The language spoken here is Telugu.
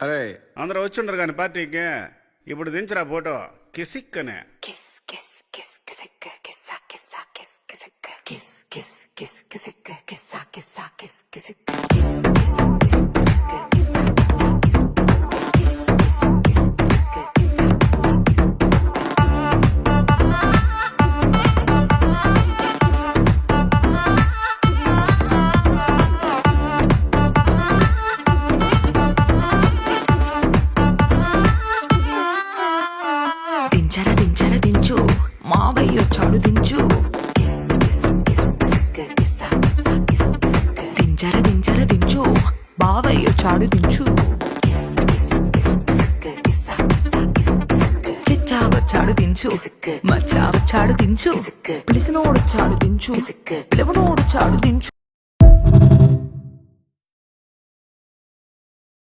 అరే అందరూ వచ్చిండ్రు కానీ పార్టీకి ఇప్పుడు దించరా ఫోటో కిసిక్ అనే Kiss, kiss, kiss, kissicka, kissa, kissa, kiss, kissicka, kiss, kiss, kiss, kissicka, kissa, kissa, kiss, kissa, kissa, kiss, kissicka, దించర దించర దించు. బావయ్య వచ్చాడు దించు. వచ్చాడు దించు. కిసుక్కు. మచ్చా వచ్చాడు దించు. కిసుక్కు. పిలిసినోడొచ్చాడు దించు. కిసుక్కు. పిలవనోడొచ్చాడు దించు.